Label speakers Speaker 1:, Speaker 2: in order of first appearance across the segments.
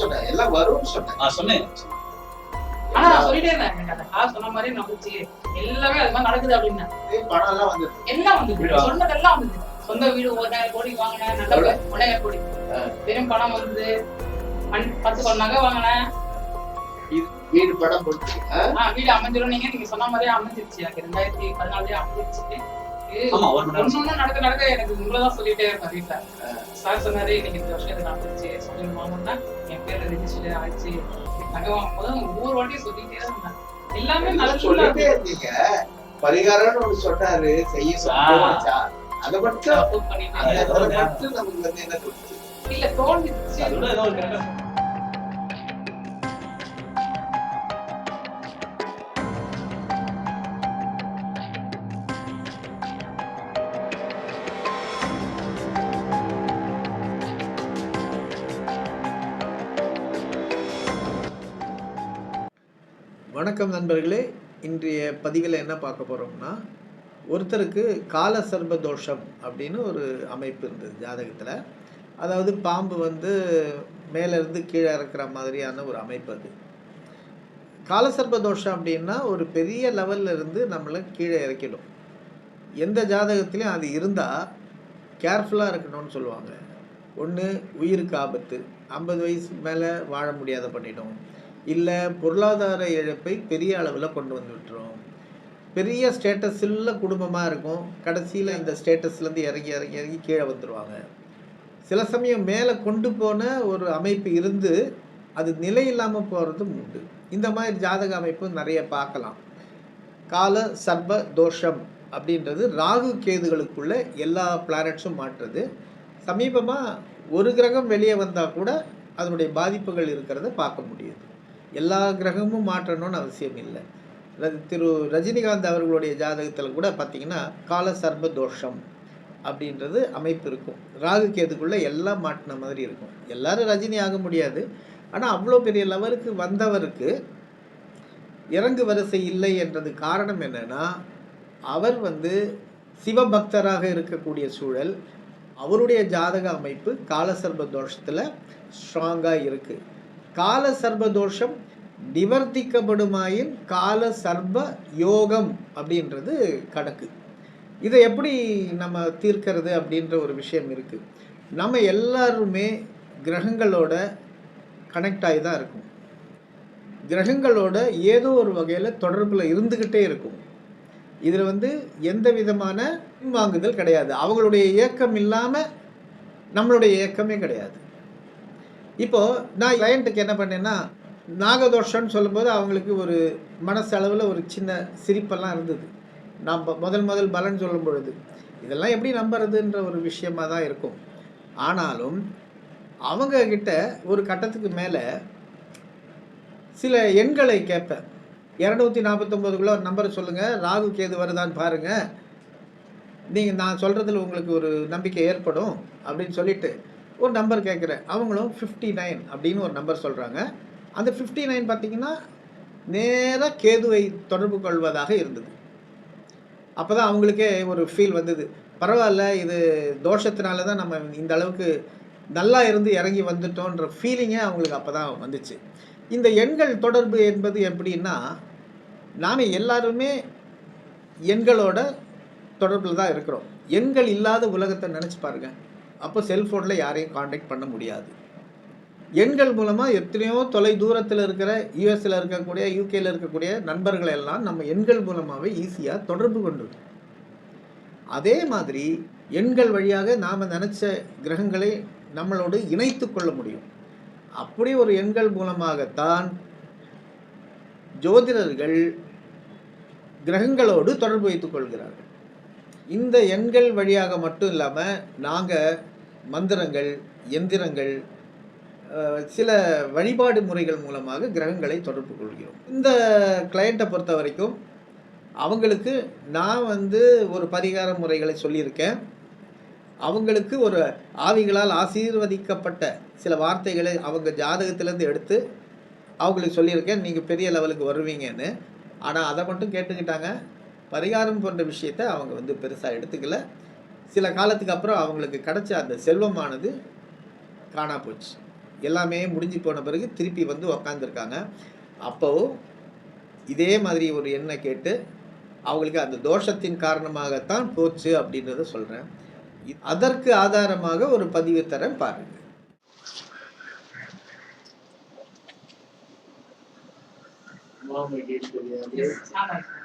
Speaker 1: சொன்னேன் எல்லாம் வரும்னு சொன்னேன்
Speaker 2: நான் சொன்னேன்.
Speaker 3: ஆனா நான் சொல்லிட்டே இருந்தேன் எனக்கு அந்த காசு சொன்ன மாதிரி நம்பிச்சு எல்லாமே அது மாதிரி நடக்குது அப்படின்னு.
Speaker 1: பணம் எல்லாம் வந்துருக்கு
Speaker 3: எல்லாம் வந்து
Speaker 2: வீடா?
Speaker 3: சொன்னதெல்லாம் வந்து சொந்த வீடு ஒன்னாயிரம் கோடி வாங்கினேன் நல்ல? ஒன்னாயிரம் கோடி. பெரும் பணம் வந்து பத்து நகை வாங்கினேன்.
Speaker 1: வீடு படம் போட்டு
Speaker 3: ஆ, வீடு அமைஞ்சிரும். நீங்க நீங்க சொன்ன மாதிரியே அமைஞ்சிருச்சு. எனக்கு ரெண்டாயிரத்தி பதினாலே அமைஞ்சிருச்சு.
Speaker 2: ஆமா ஒரு மணி நேரம்.
Speaker 3: நடக்க நடக்க எனக்கு உங்களதான் சொல்லிட்டே இருப்பேன் வீட்டுல சார் சொன்னாரு இன்னைக்கு இந்த வருஷம் இது நடந்துச்சு சொல்லி வாங்கினா என் பேர்ல ரெஜிஸ்டர் ஆயிடுச்சு. நகை வாங்கும் போது ஒவ்வொரு வாட்டியும் சொல்லிட்டே இருந்தேன் எல்லாமே
Speaker 1: சொல்லிட்டே இருந்தீங்க. பரிகாரம்னு ஒண்ணு சொன்னாரு செய்ய சொன்னா அதை மட்டும் அதை மட்டும் நமக்கு வந்து என்ன
Speaker 3: இல்ல தோணுச்சு.
Speaker 4: வணக்கம் நண்பர்களே. இன்றைய பதிவில் என்ன பார்க்க போகிறோம்னா ஒருத்தருக்கு கால சர்ப தோஷம் அப்படின்னு ஒரு அமைப்பு இருந்தது ஜாதகத்தில். அதாவது பாம்பு வந்து மேலேருந்து கீழே இருக்கிற மாதிரியான ஒரு அமைப்பு அது. காலசர்ப தோஷம் அப்படின்னா ஒரு பெரிய லெவல்ல இருந்து நம்மளை கீழே இறக்கிடும். எந்த ஜாதகத்துலேயும் அது இருந்தால் கேர்ஃபுல்லாக இருக்கணும்னு சொல்லுவாங்க. ஒன்று உயிருக்கு ஆபத்து. ஐம்பது வயசுக்கு மேலே வாழ முடியாத பண்ணிடும். இல்லை பொருளாதார இழப்பை பெரிய அளவில் கொண்டு வந்து விட்டுரும். பெரிய ஸ்டேட்டஸ் உள்ள குடும்பமாக இருக்கும். கடைசியில் இந்த ஸ்டேட்டஸ்லேருந்து இறங்கி இறங்கி இறங்கி கீழே வந்துடுவாங்க சில சமயம் மேலே கொண்டு போன ஒரு அமைப்பு இருந்து அது நிலை இல்லாமல் போகிறதும் உண்டு. இந்த மாதிரி ஜாதக அமைப்பு நிறைய பார்க்கலாம். கால சர்ப தோஷம் அப்படின்றது ராகு கேதுகளுக்குள்ள எல்லா பிளானட்ஸும் மாற்றுறது சமீபமாக ஒரு கிரகம் வெளியே வந்தால் கூட அதனுடைய பாதிப்புகள் இருக்கிறத பார்க்க முடியுது. எல்லா கிரகமும் மாற்றணும்னு அவசியம் இல்லை. திரு ரஜினிகாந்த் அவர்களுடைய ஜாதகத்தில் கூட பார்த்தீங்கன்னா கால சர்ப தோஷம் அப்படின்றது அமைப்பு இருக்கும். ராகு கேதுக்குள்ளே எல்லாம் மாட்டின மாதிரி இருக்கும். எல்லாரும் ரஜினி ஆக முடியாது. ஆனால் அவ்வளோ பெரிய லெவலுக்கு வந்தவருக்கு இறங்கு வரிசை இல்லை என்றது காரணம் என்னன்னா அவர் வந்து சிவபக்தராக இருக்கக்கூடிய சூழல் அவருடைய ஜாதக அமைப்பு காலசர்ப தோஷத்தில் ஸ்ட்ராங்காக இருக்குது கால சர்ப தோஷம் நிவர்த்திக்கப்படுமாயின் கால சர்ப யோகம் அப்படின்றது கணக்கு. இதை எப்படி நம்ம தீர்க்கிறது அப்படின்ற ஒரு விஷயம் இருக்குது நம்ம எல்லாருமே கிரகங்களோட கனெக்ட் ஆகி தான் இருக்கும். கிரகங்களோட ஏதோ ஒரு வகையில் தொடர்பில் இருந்துக்கிட்டே இருக்கும். இதில் வந்து எந்த விதமான பின்வாங்குதல் கிடையாது. அவங்களுடைய இயக்கம் இல்லாமல் நம்மளுடைய இயக்கமே கிடையாது. இப்போது நான் கிளையண்ட்டுக்கு என்ன பண்ணேன்னா நாகதோஷம்னு சொல்லும்போது அவங்களுக்கு ஒரு மனசளவில் ஒரு சின்ன சிரிப்பெல்லாம் இருந்தது. நான் முதல் முதல் பலன் சொல்லும் பொழுது. இதெல்லாம் எப்படி நம்புறதுன்ற ஒரு விஷயமாக தான் இருக்கும். ஆனாலும் அவங்கக்கிட்ட ஒரு கட்டத்துக்கு மேலே சில எண்களை கேட்பேன். இரநூத்தி நாற்பத்தொம்போதுக்குள்ள ஒரு நம்பரை சொல்லுங்கள் ராகு கேது வருதான்னு பாருங்கள் நீங்கள் நான் சொல்கிறதுல உங்களுக்கு ஒரு நம்பிக்கை ஏற்படும் அப்படின்னு சொல்லிட்டு ஒரு நம்பர் கேட்குறேன். அவங்களும் ஃபிஃப்டி நைன் அப்படின்னு ஒரு நம்பர் சொல்கிறாங்க அந்த ஃபிஃப்டி நைன் பார்த்தீங்கன்னா நேராக கேதுவை தொடர்பு கொள்வதாக இருந்தது. அப்போ தான் அவங்களுக்கே ஒரு ஃபீல் வந்தது. பரவாயில்ல இது தோஷத்தினால தான் நம்ம இந்த அளவுக்கு நல்லா இருந்து இறங்கி வந்துட்டோன்ற ஃபீலிங்கே அவங்களுக்கு அப்போ தான் வந்துச்சு. இந்த எண்கள் தொடர்பு என்பது எப்படின்னா நாம் எல்லாருமே எண்களோட தொடர்பில் தான் இருக்கிறோம். எண்கள் இல்லாத உலகத்தை நினச்சி பாருங்கள் அப்போ செல்ஃபோனில் யாரையும் காண்டாக்ட் பண்ண முடியாது. எண்கள் மூலமாக எத்தனையோ தொலை தூரத்தில் இருக்கிற யூஎஸ்ல இருக்கக்கூடிய யூகேயில் இருக்கக்கூடிய நண்பர்களை எல்லாம் நம்ம எண்கள் மூலமாகவே ஈஸியாக தொடர்பு கொண்டிருக்கோம் அதே மாதிரி எண்கள் வழியாக நாம் நினச்ச கிரகங்களை நம்மளோடு இணைத்து கொள்ள முடியும். அப்படி ஒரு எண்கள் மூலமாகத்தான் ஜோதிடர்கள் கிரகங்களோடு தொடர்பு வைத்துக் கொள்கிறார்கள். இந்த எண்கள் வழியாக மட்டும் இல்லாமல் நாங்கள் மந்திரங்கள் எந்திரங்கள் சில வழிபாடு முறைகள் மூலமாக கிரகங்களை தொடர்பு கொள்கிறோம். இந்த கிளையண்ட்டை பொறுத்த வரைக்கும் அவங்களுக்கு நான் வந்து ஒரு பரிகார முறைகளை சொல்லியிருக்கேன். அவங்களுக்கு ஒரு ஆவிகளால் ஆசீர்வதிக்கப்பட்ட சில வார்த்தைகளை அவங்க ஜாதகத்திலேருந்து எடுத்து அவங்களுக்கு சொல்லியிருக்கேன். நீங்கள் பெரிய லெவலுக்கு வருவீங்கன்னு. ஆனால் அதை மட்டும் கேட்டுக்கிட்டாங்க. பரிகாரம் போன்ற விஷயத்தை அவங்க வந்து பெருசாக எடுத்துக்கல. சில காலத்துக்கு அப்புறம் அவங்களுக்கு கிடைச்ச அந்த செல்வமானது காணா போச்சு.
Speaker 5: எல்லாமே முடிஞ்சு போன பிறகு திருப்பி வந்து உக்காந்துருக்காங்க. அப்போவும் இதே மாதிரி ஒரு எண்ணை கேட்டு அவங்களுக்கு அந்த தோஷத்தின் காரணமாகத்தான் போச்சு அப்படின்றத சொல்கிறேன் அதற்கு ஆதாரமாக ஒரு பதிவு தரேன் பாருங்க.
Speaker 4: மாமிக்கு தெரியாது
Speaker 3: ஆமா ஒரு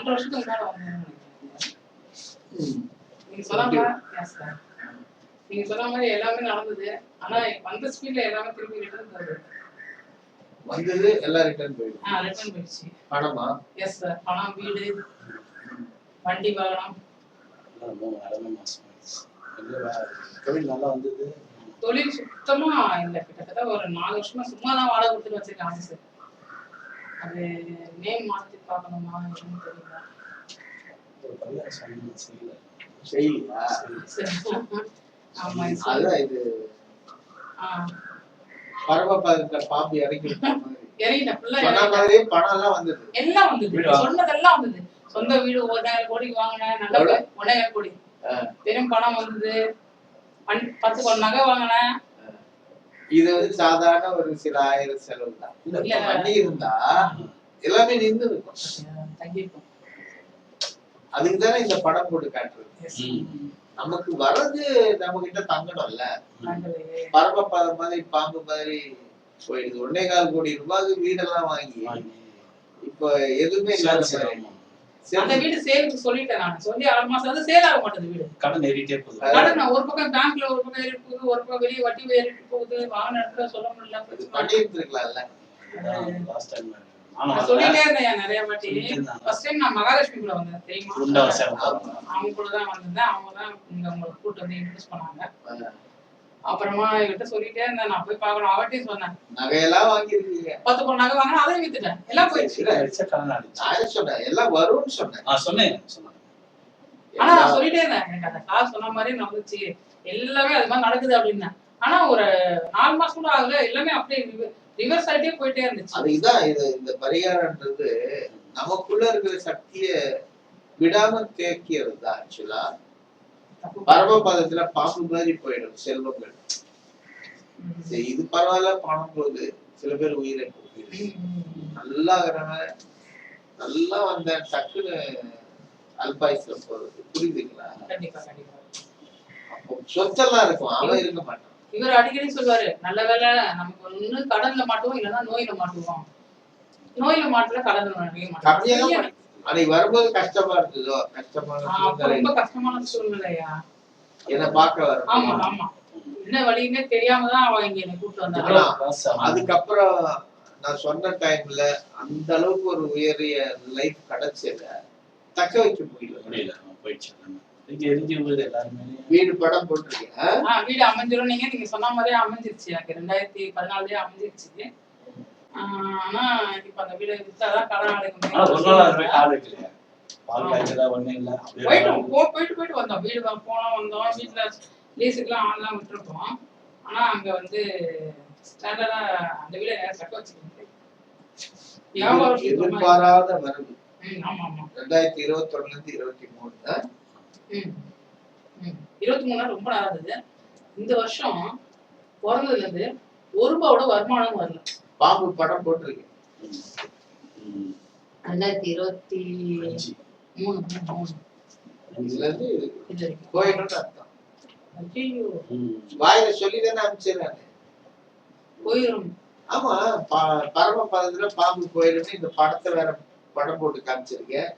Speaker 3: ஒன்றரை வருஷத்துக்கு. நீங்க சொன்ன மாதிரி yes sir. நீங்க சொன்ன மாதிரி எல்லாமே நடந்தது. ஆனா வந்த ஸ்பீட்ல எல்லாமே திருப்பி ரிட்டர்ன்
Speaker 4: வந்தது எல்லாம் ரிட்டர்ன் போயிடும்
Speaker 3: ஆ ரிட்டர்ன் போயிடுச்சு.
Speaker 4: பணமா?
Speaker 3: எஸ் சார் பணம் வீடு வண்டி வாகனம்.
Speaker 2: தொழில் நல்லா வந்தது.
Speaker 3: தொழில் சுத்தமா இல்ல. கிட்டத்தட்ட ஒரு நாலு வருஷமா சும்மா தான் வாடகை கொடுத்துட்டு வச்சிருக்கேன் ஆஃபீஸ் அது நேம் மாத்தி பார்க்கணுமா என்னன்னு தெரியல. சொன்னதெல்லாம் வந்தது. சொந்த வீடு ஒன்னாயிரம் கோடிக்கு வாங்கினேன் நல்ல ஒன்னாயிரம் கோடி. பெரும் பணம் வந்தது. பத்து பவுன் நகை வாங்கினேன்.
Speaker 4: இது வந்து சாதாரண ஒரு சில ஆயிரம் செலவு தான்.
Speaker 2: இல்ல
Speaker 4: இருந்தா எல்லாமே நின்று இருக்கும் அதுக்கு தானே இந்த படம் போட்டு காட்டுறது. நமக்கு வர்றது நம்ம கிட்ட தங்கணும்ல
Speaker 3: தங்கலையே.
Speaker 4: பரமபதம் மாதிரி பாம்பு மாதிரி போயிடுது. ஒன்னே கால் கோடி ரூபாய்க்கு வீடெல்லாம் வாங்கி இப்ப எதுவுமே இல்லாத.
Speaker 3: அந்த வீடு சேலுக்கு சொல்லிட்டேன் நான். சொல்லி ஆறு மாசம் வந்து சேல் ஆக மாட்டேது வீடு.
Speaker 2: கடன் ஏறிட்டே போகுது.
Speaker 3: கடன் ஒரு பக்கம் பேங்க்ல ஒரு பக்கம் ஏறி போகுது ஒரு பக்கம் வெளியே வட்டி ஏறிட்டு போகுது வாங்கின இடத்துல சொல்ல முடியல நான்
Speaker 2: நானும்
Speaker 3: சொல்லிட்டே இருந்தேன் நிறைய வாட்டி. ஃபர்ஸ்ட் டைம் நான் மகாலட்சுமி கூட வந்தேன் தெரியுமா? அவங்க கூட தான் வந்திருந்தேன். அவங்க தான் இங்க உங்களை கூட்டு வந்து இன்ட்ரடியூஸ் பண்ணாங்க. அப்புறமா இவர்கிட்ட சொல்லிட்டே இருந்தேன். நான் போய் பார்க்கணும். அவட்டையும் சொன்னேன்.
Speaker 4: நகையெல்லாம் வாங்கிருக்கீங்க
Speaker 3: பத்து பொண்ணு நகை வாங்கினா அதையும் வித்துட்டேன். எல்லாம் போயிடுச்சு.
Speaker 4: நான் சொன்னேன்? எல்லாம் வரும்னு சொன்னேன்.
Speaker 2: ஆ சொன்னேன்
Speaker 3: ஆனா நான் சொல்லிட்டே இருந்தேன். எனக்கு அந்த காசு சொன்ன மாதிரி நடந்துச்சு. எல்லாமே அது மாதிரி நடக்குது அப்படின்னேன். ஆனா ஒரு நாலு மாசம் கூட ஆகல. எல்லாமே அப்படியே ரிவர்ஸ் ஆயிட்டே போயிட்டே இருந்துச்சு.
Speaker 4: அது இதான் இது இந்த பரிகாரம்ன்றது. நமக்குள்ள இருக்கிற சக்திய விடாம தேக்கியது தான் ஆக்சுவலா பரமபதத்துல பாம்பு மாதிரி போயிடும் செல்வங்கள். இது பரவாயில்ல பணம் போகுது. சில பேர் உயிரை. நல்லா நல்லா வந்த டக்குன்னு அல்பாயுஸ்ல போறது. புரியுதுங்களா?
Speaker 3: கண்டிப்பா கண்டிப்பா.
Speaker 4: அப்போ சொத்தெல்லாம் இருக்கும். அவன் இருக்க மாட்டான்.
Speaker 3: இவர் அடிக்கடி சொல்லுவாரு நல்ல வேளை நமக்கு ஒண்ணு கடன்ல மாட்டுவோம் இல்லைன்னா நோயில மாட்டுவோம். நோயில மாட்டல கடன்ல மாட்டவே
Speaker 4: அன்னைக்கு வரும்போது கஷ்டமா இருந்ததோ? கஷ்டமான
Speaker 3: ரொம்ப கஷ்டமான சூழ்நிலையா?
Speaker 4: என்ன பார்க்க
Speaker 3: ஆமா
Speaker 4: வர
Speaker 3: ஆமா என்ன வழியுமே தெரியாம தான் அவ இங்க என்னை கூட்டு வந்தாங்க?
Speaker 4: அதுக்கப்புறம் நான் சொன்ன டைம்ல அந்த அளவுக்கு ஒரு உயரிய லைஃப் கிடைச்சத தக்க வைக்க முடியல.
Speaker 2: போயிடுச்சு. இங்க எல்லாருமே.
Speaker 4: வீடு படம் போட்டிருக்கேன்.
Speaker 3: ஆ வீடு அமைஞ்சிரும். நீங்க நீங்க சொன்ன மாதிரியே அமைஞ்சிருச்சு. எனக்கு ரெண்டாயிரத்தி பதினாலுலயே அமைஞ்சிருச்சு. ஆனா இப்ப அந்த வீடு வித்தாதான் கடன் அடைக்க
Speaker 2: பால் காய்ச்சலா இல்ல.
Speaker 3: போயிட்டு போயிட்டு வந்தோம். வீடு போனோம் வந்தோம். வீட்டுல லீஸுக்குலாம் ஆள்லாம் விட்டுருப்போம் ஆனா அங்க வந்து ஸ்டாண்டர்டா அந்த வீட கட்ட வச்சுக்கிட்டு.
Speaker 4: எதிர்பாராத வரவு
Speaker 3: ம், ஆமா ஆமா.
Speaker 4: ரெண்டாயிரத்தி இருபத்தி ஒண்ணுல இருந்து இருபத்தி மூணு
Speaker 3: ம், ம். இருபத்தி மூணு நாள் ரொம்ப நல்லா இருந்தது இந்த வருஷம் பிறந்ததுல இருந்து ஒரு ரூபாவோட வருமானம் வரல.
Speaker 4: பாம்பு படம் போட்டிருக்கேன்.
Speaker 3: ரெண்டாயிரத்தி இருபத்தி. மூணு மூணு
Speaker 4: இதுல இருந்து
Speaker 3: இது
Speaker 4: அர்த்தம். வாயில சொல்லி தானே அனுப்பிச்சிடறாங்க
Speaker 3: போயிரும்
Speaker 4: ஆமா ப- பரமபதத்துல பாம்பு போயிடுன்னு இந்த படத்தை வேற படம் போட்டு
Speaker 2: நல்லது.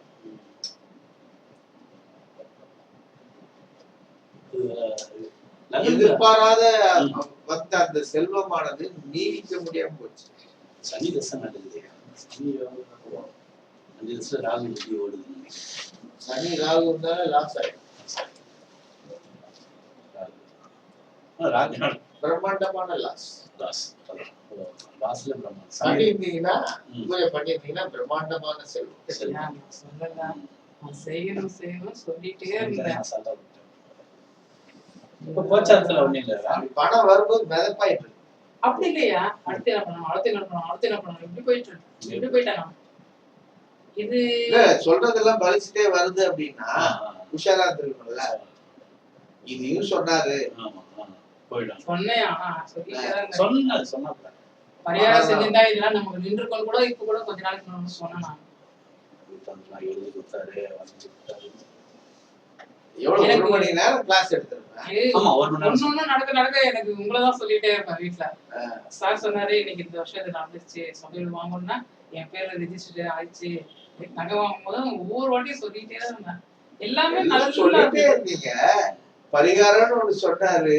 Speaker 4: எதிர்பாராத. வந்த அந்த செல்வமானது நீடிக்க முடியாம போச்சு.
Speaker 2: சனி தசை நடக்குது. அஞ்சு வருஷம் ராகு ஓடுது?
Speaker 4: சனி ராகு இருந்தாலும் லாஸ் ஆயிடும். பிரம்மாண்டமான லாஸ்
Speaker 2: லாஸ் லாஸ்ல பிரம்மன். சனி
Speaker 4: பண்ணியிருந்தீங்கன்னா
Speaker 2: ம்.
Speaker 4: பூஜை பண்ணியிருந்தீங்கன்னா பிரம்மாண்டமான செல்வம்.
Speaker 3: செய்யணும் செய்யணும் சொல்லிட்டே இருந்தேன்.
Speaker 2: இப்ப கோச்சாரத்துல
Speaker 4: பணம் வரும்போது மிதப்பாயிட்டு இருக்கு.
Speaker 3: அப்படி இல்லையா? அடுத்து என்ன பண்ணணும்? அடுத்து என்ன பண்ணணும்? அடுத்து என்ன பண்ணணும்? இப்படி போயிட்டு இப்படி போயிட்டேன் நான் இது
Speaker 4: இல்ல சொல்றதெல்லாம் பலிச்சுட்டே வருது அப்படின்னா உஷாரா இருக்கணும்ல இதையும் சொன்னாரு.
Speaker 3: சொன்னேன். ஆனா.
Speaker 2: சொன்ன சொன்னாப்ல
Speaker 3: பரிகாரம் செஞ்சிருந்தா இதெல்லாம் நமக்கு நின்றுக்கணும் கூட இப்ப கூட கொஞ்ச நாளைக்கு
Speaker 2: புத்தகம்லாம் எழுதி கொடுத்தாரு வந்து கொடுத்தாரு
Speaker 4: எவ்வளவு ஒரு
Speaker 3: எனக்கு-
Speaker 4: மணி நேரம் கிளாஸ் எடுத்திருப்பேன்
Speaker 3: இது
Speaker 2: ஆமா ஒரு மணி நேரம்.
Speaker 3: ஒண்ணு ஒண்ணு நடக்க நடக்க எனக்கு உங்களை தான் சொல்லிட்டே இருப்பேன் வீட்டுல. சார் சொன்னாரு இன்னைக்கு இந்த வருஷம் இது நடந்துச்சு சொல்லிட்டு வாங்கணும்னா என் பேர்ல ரெஜிஸ்டர் ஆயிடுச்சு. நகை வாங்கும் போது ஒவ்வொரு வாட்டியும் சொல்லிட்டே தான் இருந்தேன். எல்லாமே
Speaker 4: எல்லாம்
Speaker 3: நல்லா
Speaker 4: சொல்லிட்டே இருந்தீங்க பரிகாரம்னு ஒண்ணு சொன்னாரு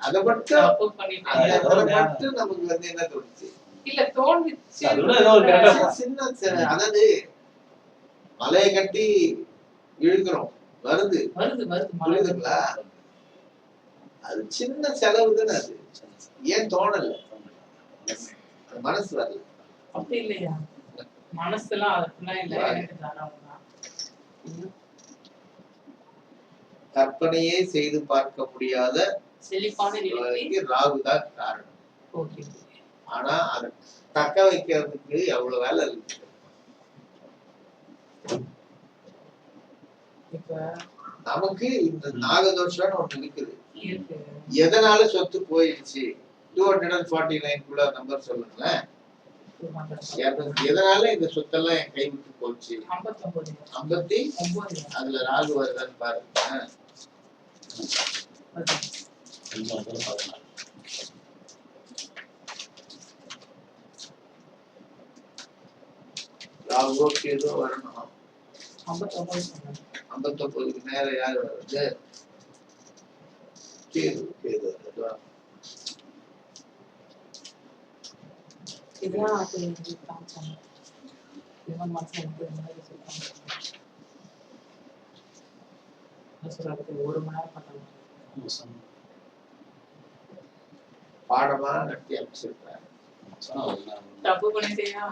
Speaker 4: அதை மட்டும் மட்டும் நமக்கு வந்து என்ன தோணுச்சு?
Speaker 3: இல்ல தோணுச்சு.
Speaker 4: சின்ன அதாவது மலையை கட்டி இழுக்கிறோம். வருது.
Speaker 3: வருது
Speaker 4: புரியுதுங்களா? அது சின்ன செலவு தானே அது. ஏன் தோணல? மனசு வரல.
Speaker 3: அப்படி இல்லையா? மனசுலாம் அதுக்குலாம் இல்ல. எனக்கு.
Speaker 4: கற்பனையே செய்து பார்க்க முடியாத ராகு தான் காரணம். ஆனா அதை தக்க வைக்கிறதுக்கு எவ்வளவு வேலை இருக்கு? நமக்கு இந்த நாகதோஷம்னு ஒண்ணு இருக்குது.
Speaker 3: இருக்கு.
Speaker 4: எதனால சொத்து போயிடுச்சு? Two hundred and forty nine குள்ள நம்பர் சொல்லுங்களேன். எத- எதனால இந்த சொத்தெல்லாம் என் கை விட்டு போச்சு? ஐம்பத்தி?
Speaker 3: ஒன்பது
Speaker 4: அதுல ராகு வருதான்னு பாருங்க.
Speaker 3: வருது.
Speaker 2: கொஞ்சம் வந்து பதினாறு
Speaker 4: ராகுவோ கேதோ வரணும்.
Speaker 3: ஐம்பத்தொன்பது சொன்னேன்
Speaker 4: ஐம்பத்தொன்பதுக்கு மேல யார் வருது? கேது கேது
Speaker 3: ஒரு மணி நேரம் பண்ணலாம்
Speaker 4: பாடமா நடத்தி அமைச்சிருப்பேன்
Speaker 2: சொன்னா ஒரு நாள்
Speaker 3: தப்பு பண்ணிட்டேயா